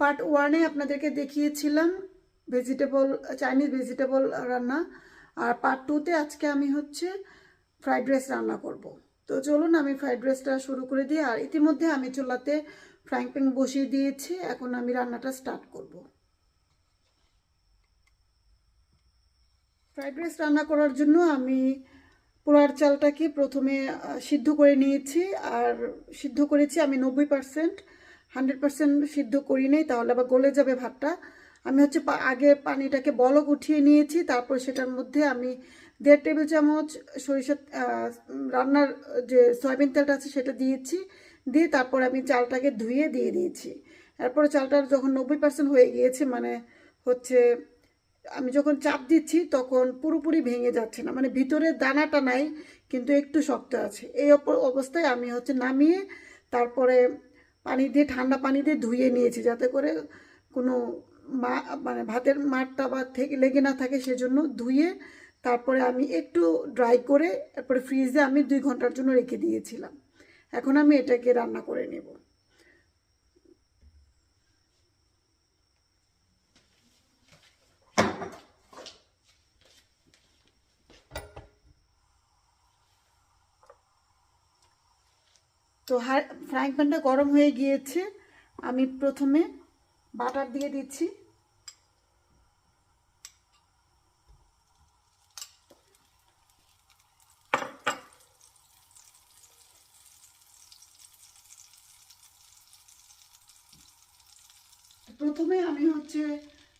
Part ওয়ানে আপনাদেরকে দেখিয়েছিলাম ভেজিটেবল চাইনিজ ভেজিটেবল রান্না। আর পার্ট টুতে আজকে আমি হচ্ছে ফ্রাইড রাইস রান্না করব। তো চলুন আমি ফ্রাইড রাইসটা শুরু করে দিই। আর ইতিমধ্যে আমি চুলাতে ফ্রাইং প্যান বসিয়ে দিয়েছি। এখন আমি রান্নাটা স্টার্ট করব। ফ্রাইড রাইস রান্না করার জন্য আমি পোলার চালটাকে প্রথমে সিদ্ধ করে নিয়েছি। আর সিদ্ধ করেছি আমি নব্বই পার্সেন্ট হান্ড্রেড পার্সেন্ট সিদ্ধ করি নেই, তাহলে আবার গলে যাবে ভাতটা। আমি হচ্ছে আগে পানিটাকে বলক উঠিয়ে নিয়েছি, তারপর সেটার মধ্যে আমি দেড় টেবিল চামচ সরিষার রান্নার যে সয়াবিন তেলটা আছে সেটা দিয়েছি, দিয়ে তারপর আমি চালটাকে ধুয়ে দিয়ে দিয়েছি। তারপরে চালটা যখন নব্বই পার্সেন্ট হয়ে গিয়েছে মানে হচ্ছে আমি যখন চাপ দিচ্ছি তখন পুরোপুরি ভেঙে যাচ্ছে না মানে ভিতরে দানাটা নাই, কিন্তু একটু শক্ত আছে। এই অবস্থায় আমি হচ্ছে নামিয়ে তারপরে পানি দিয়ে, ঠান্ডা পানি দিয়ে ধুয়ে নিয়েছি যাতে করে কোনো মা মানে ভাতের মাঠটা বা থেকে, লেগে না থাকে সেজন্য ধুয়ে তারপরে আমি একটু ড্রাই করে, তারপরে ফ্রিজে আমি দুই ঘণ্টার জন্য রেখে দিয়েছিলাম। এখন আমি এটাকে রান্না করে নেব। তো ফ্রাইং প্যানটা গরম হয়ে গিয়েছে। আমি প্রথমে বাটার দিয়ে দিচ্ছি। প্রথমে আমি হচ্ছে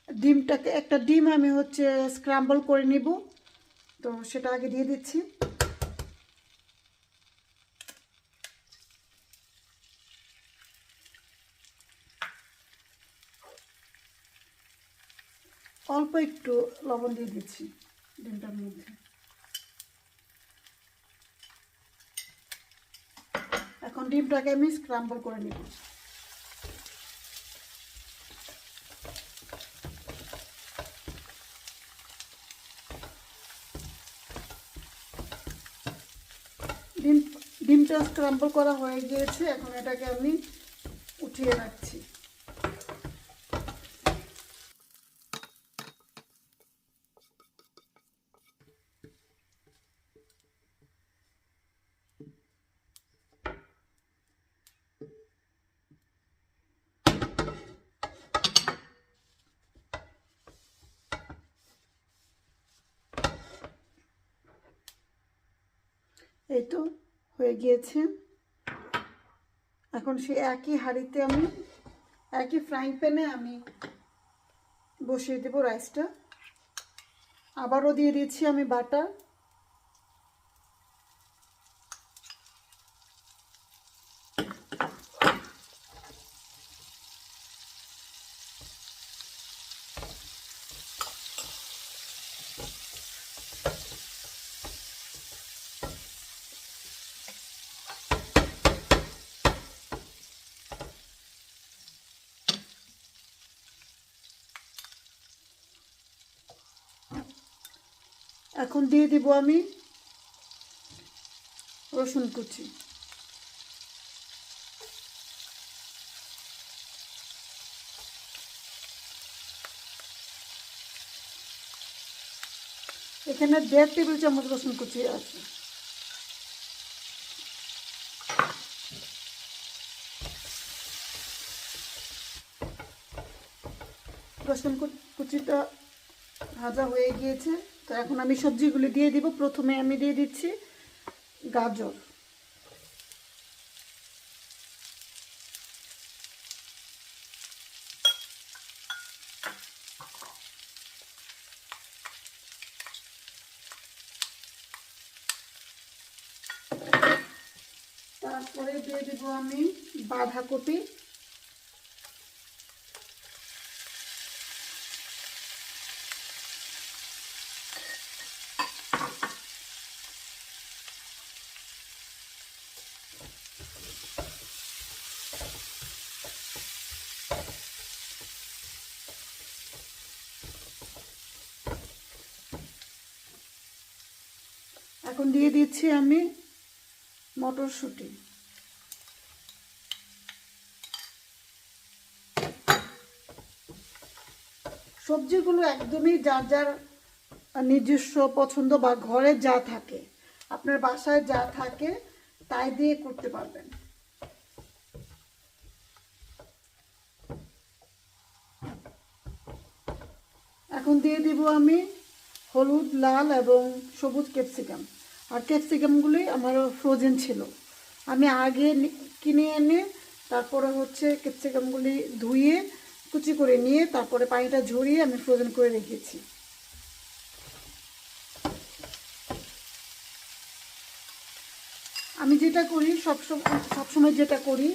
ডিমটাকে, একটা ডিম আমি হচ্ছে স্ক্রাম্বল করে নিব। তো সেটা আগে দিয়ে দিচ্ছি অল্প একটু লবণ দিয়ে দিচ্ছি, ডিমটার মধ্যে। এখন ডিমটাকে আমি স্ক্রাম্বল করে নিব। ডিম, ডিমটা স্ক্রাম্বল করা হয়ে গিয়েছে, এখন এটাকে আমি উঠিয়ে রাখছি। এই তো হয়ে গিয়েছে। এখন সে একই হাঁড়িতে আমি, একই ফ্রাইং প্যানে আমি বসিয়ে দেবো রাইসটা আবারও দিয়ে দিচ্ছি আমি বাটার। এখন দিয়ে দিব আমি রসুন কুচি। এখানে দেড় টেবিল চামচ রসুন কুচি আছে। রসুন কুচিটা ভাজা হয়ে গিয়েছে। তো এখন আমি সবজিগুলি দিয়ে দিব। প্রথমে আমি দিয়ে দিচ্ছি গাজর। তারপরে দিয়ে দিব আমি বাঁধাকপি। এখন দিয়ে দিচ্ছি আমি মটরশুঁটি। সবজিগুলো একদমই যার যার নিজস্ব পছন্দ বা ঘরে যা থাকে, আপনার বাসায় যা থাকে তাই দিয়ে করতে পারবেন। এখন দিয়ে দিব আমি হলুদ, লাল এবং সবুজ ক্যাপসিকাম। আর ক্যাপসিকামগুলি আমার ফ্রোজেন ছিল। আমি আগে কিনে এনে তারপরে হচ্ছে ক্যাপসিকামগুলি ধুয়ে, কুচি করে নিয়ে তারপরে পানিটা ঝরিয়ে আমি ফ্রোজেন করে রেখেছি। আমি যেটা করি সবসময় সবসময় যেটা করি,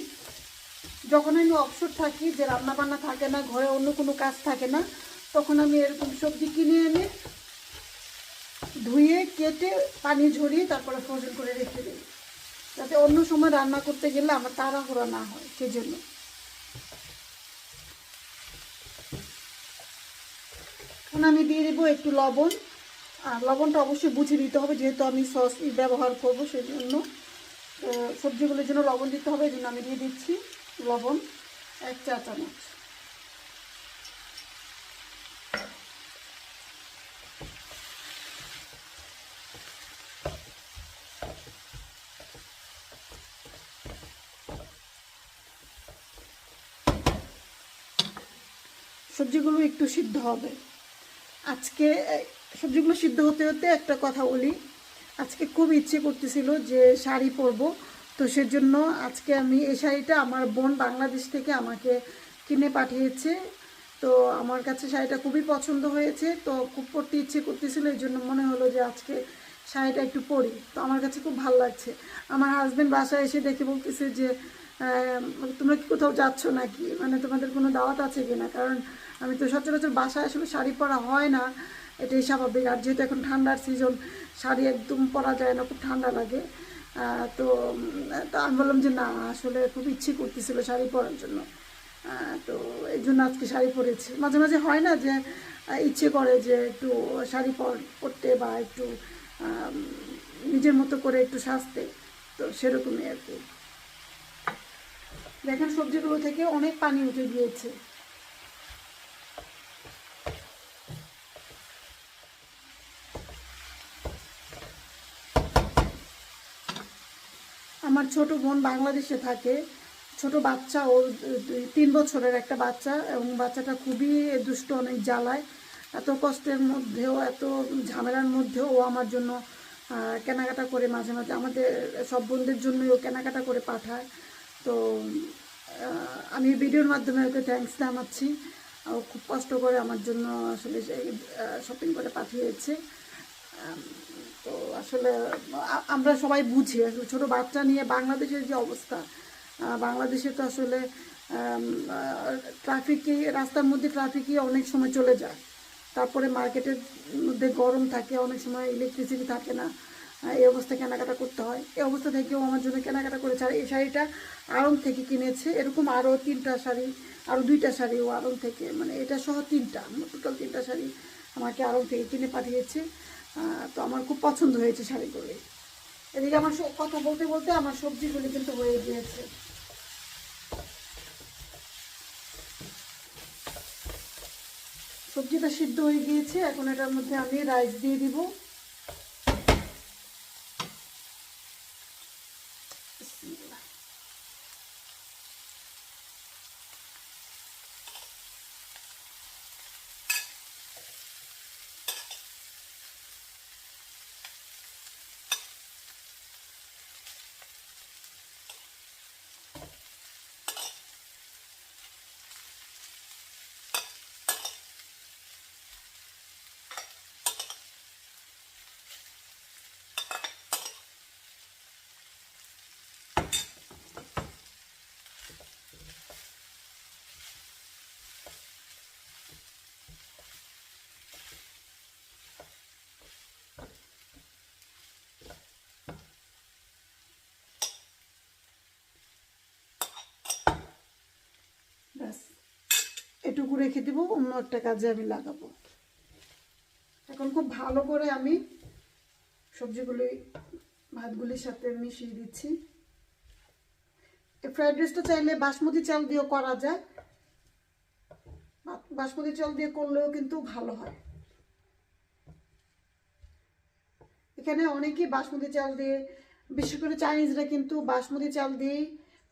যখন আমি অবসর থাকি, যে রান্না বান্না থাকে না, ঘরে অন্য কোনো কাজ থাকে না, তখন আমি এরকম সবজি কিনে এনে ধুয়ে কেটে পানি ঝরিয়ে তারপরে ফ্রোজেন করে রেখে দিই যাতে অন্য সময় রান্না করতে গেলে আমার তাড়াহুড়া না হয়, সেজন্য। এখন আমি দিয়ে দেবো একটু লবণ। আর লবণটা অবশ্যই বুঝে দিতে হবে, যেহেতু আমি সস ব্যবহার করব সেই জন্য সবজিগুলোর জন্য লবণ দিতে হবে, এই জন্য আমি দিয়ে দিচ্ছি লবণ, এক চা চামচ সবজিগুলো একটু সিদ্ধ হবে। আজকে সবজিগুলো সিদ্ধ হতে হতে একটা কথা বলি। আজকে খুব ইচ্ছে করতেছিল যে শাড়ি পরবো, তো সেজন্য আজকে আমি এই শাড়িটা আমার বোন বাংলাদেশ থেকে আমাকে কিনে পাঠিয়েছে। তো আমার কাছে শাড়িটা খুবই পছন্দ হয়েছে, তো খুব পরতে ইচ্ছে করতেছিল, এই জন্য মনে হলো যে আজকে শাড়িটা একটু পরি। তো আমার কাছে খুব ভালো লাগছে। আমার হাজব্যান্ড বাসায় এসে দেখে বলতেছে যে তোমরা কি কোথাও যাচ্ছ নাকি? মানে তোমাদের কোনো দাওয়াত আছে কিনা? কারণ আমি তো সচরাচর বাসায় আসলে শাড়ি পরা হয় না। এটাই স্বাভাবিক। আর যেহেতু এখন ঠান্ডার সিজন শাড়ি একদম পরা যায় না, খুব ঠান্ডা লাগে। তো তো আমি বললাম যে না, আসলে খুব ইচ্ছে করতেছিল শাড়ি পরার জন্য। তো এই জন্য আজকে শাড়ি পরেছি। মাঝে মাঝে হয় না যে ইচ্ছে করে যে একটু শাড়ি পর- পরতে বা একটু নিজের মতো করে একটু সাজতে। তো সেরকমই আর কি। দেখেন সবজিগুলো থেকে অনেক পানি উঠে গিয়েছে। আমার ছোট বোন বাংলাদেশে থাকে। ছোট বাচ্চা ও তিন বছরের একটা বাচ্চা এবং বাচ্চাটা খুবই দুষ্ট, অনেক জ্বালায়। এত কষ্টের মধ্যেও, এত ঝামেলার মধ্যেও ও আমার জন্য কেনাকাটা করে মাঝে মাঝে আমাদের সব বোনদের জন্যই ও কেনাকাটা করে পাঠায়। তো আমি ভিডিওর মাধ্যমে ওকে থ্যাঙ্কস জানাচ্ছি। ও খুব কষ্ট করে আমার জন্য আসলে শপিং করে পাঠিয়েছে। তো আসলে আমরা সবাই বুঝি, আসলে ছোটো বাচ্চা নিয়ে বাংলাদেশের যে অবস্থা বাংলাদেশে তো আসলে ট্রাফিকে রাস্তার মধ্যে ট্রাফিকই অনেক সময় চলে যায়। তারপরে মার্কেটের মধ্যে গরম থাকে, অনেক সময় ইলেকট্রিসিটি থাকে না। এই অবস্থায় কেনাকাটা করতে হয়। এই অবস্থা থেকেও আমার জন্য কেনাকাটা করেছে। আর এই শাড়িটা আড়ং থেকে কিনেছে। এরকম আরও তিনটা শাড়ি আরও দুইটা শাড়ি ও আড়ং থেকে। মানে এটা সহ তিনটা, টোটাল তিনটা শাড়ি আমাকে আড়ং থেকে কিনে পাঠিয়েছে। তো আমার খুব পছন্দ হয়েছে শাড়িগুলি। এদিকে আমার কথা বলতে বলতে আমার সবজিগুলি কিন্তু হয়ে গিয়েছে। সবজিটা সিদ্ধ হয়ে গিয়েছে। এখন এটার মধ্যে আমি রাইস দিয়ে দিব বিসমিল্লাহ। ব্যাস এটুকু রেখে দিব, অন্য একটা কাজে আমি লাগাবো। এখন খুব ভালো করে আমি সবজিগুলি, ভাতগুলির সাথে মিশিয়ে দিচ্ছি। ফ্রাইড রাইসটা চাইলে বাসমতি চাল দিয়েও করা যায়। বাসমতি চাল দিয়ে করলেও কিন্তু ভালো হয়। এখানে অনেকেই বাসমতি চাল দিয়ে, বিশেষ করে চাইনিজরা কিন্তু বাসমতি চাল দিয়েই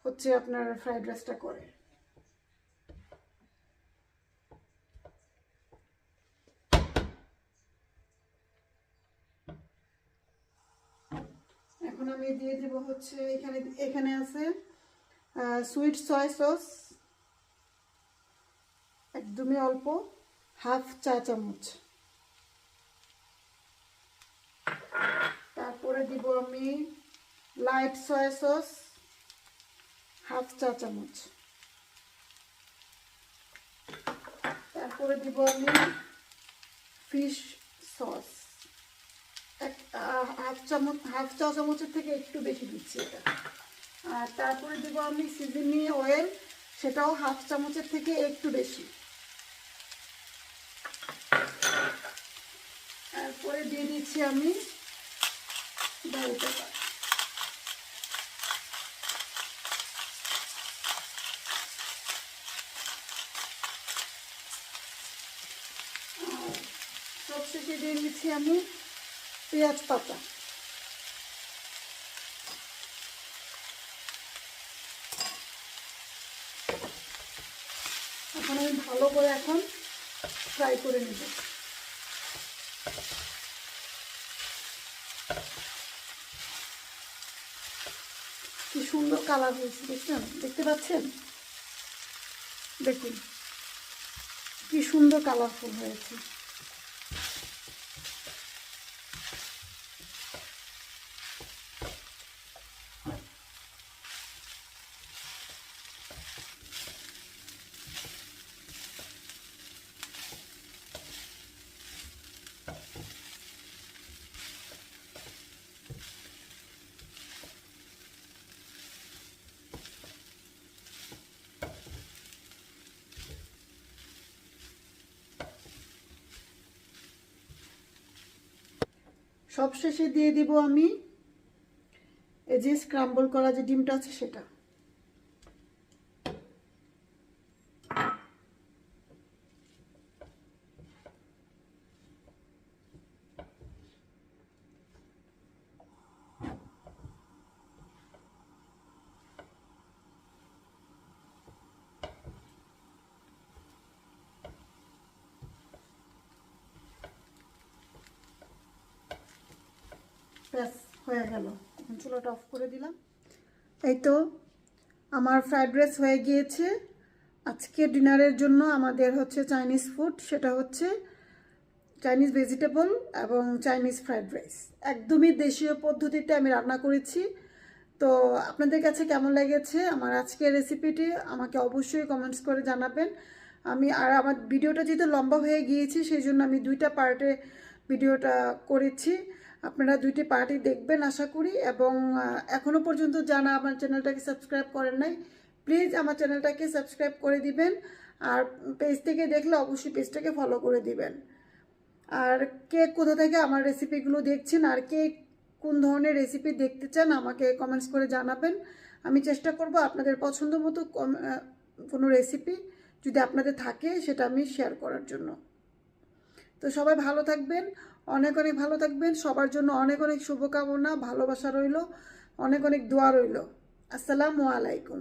হচ্ছে আপনার ফ্রাইড রাইসটা করে। এখন আমি দিয়ে দেব হচ্ছে এখানে এখানে আছে সুইট সয় সস একদমই অল্প হাফ চা চামচ। তারপরে দিব আমি লাইট সয়া সস হাফ চা চামচ। তারপরে দিব আমি ফিশ সস এক হাফ হাফ চা চামচের থেকে একটু বেশি দিচ্ছি এটা। আর তারপরে দিব আমি সিজনি অয়েল, সেটাও হাফ চামচের থেকে একটু বেশি। তারপরে দিয়ে দিচ্ছি আমি পেপার সবশেষে দিয়ে দিচ্ছি আমি পেঁয়াজ পাতা এখন আমি ভালো করে এখন ফ্রাই করে নেব কি সুন্দর কালার হয়েছে দেখছেন দেখতে পাচ্ছেন দেখুন কি সুন্দর কালারফুল হয়েছে সবশেষে দিয়ে দিব আমি। এই যে স্ক্রাম্বল করা যে ডিমটা আছে সেটা। ব্যাস, হয়ে গেল। চুলাটা অফ করে দিলাম। এই তো, আমার ফ্রাইড রাইস হয়ে গিয়েছে। আজকে ডিনারের জন্য আমাদের হচ্ছে চাইনিজ ফুড সেটা হচ্ছে চাইনিজ ভেজিটেবল এবং চাইনিজ ফ্রাইড রাইস একদমই দেশীয় পদ্ধতিতে আমি রান্না করেছি। তো আপনাদের কাছে কেমন লেগেছে আমার আজকের রেসিপিটি আমাকে অবশ্যই কমেন্টস করে জানাবেন। আমি আর আমার ভিডিওটা যেহেতু লম্বা হয়ে গিয়েছে, সেই জন্য আমি দুইটা পার্টে ভিডিওটা করেছি। আপনারা দুইটি পার্টি দেখবেন আশা করি এবং এখনও পর্যন্ত যারা আমার চ্যানেলটাকে সাবস্ক্রাইব করেন নাই, প্লিজ আমার চ্যানেলটাকে সাবস্ক্রাইব করে দিবেন আর পেজ থেকে দেখলে অবশ্যই পেজটাকে ফলো করে দিবেন। আর কে কোথা থেকে আমার রেসিপিগুলো দেখছেন আর কে কোন ধরনের রেসিপি দেখতে চান আমাকে কমেন্টস করে জানাবেন। আমি চেষ্টা করব আপনাদের পছন্দ মতো কোনো রেসিপি যদি আপনাদের থাকে সেটা আমি শেয়ার করার জন্য। তো সবাই ভালো থাকবেন। অনেক অনেক ভালো থাকবেন। সবার জন্য অনেক অনেক শুভকামনা, ভালোবাসা রইল, অনেক অনেক দোয়া রইল। আসসালামু আলাইকুম।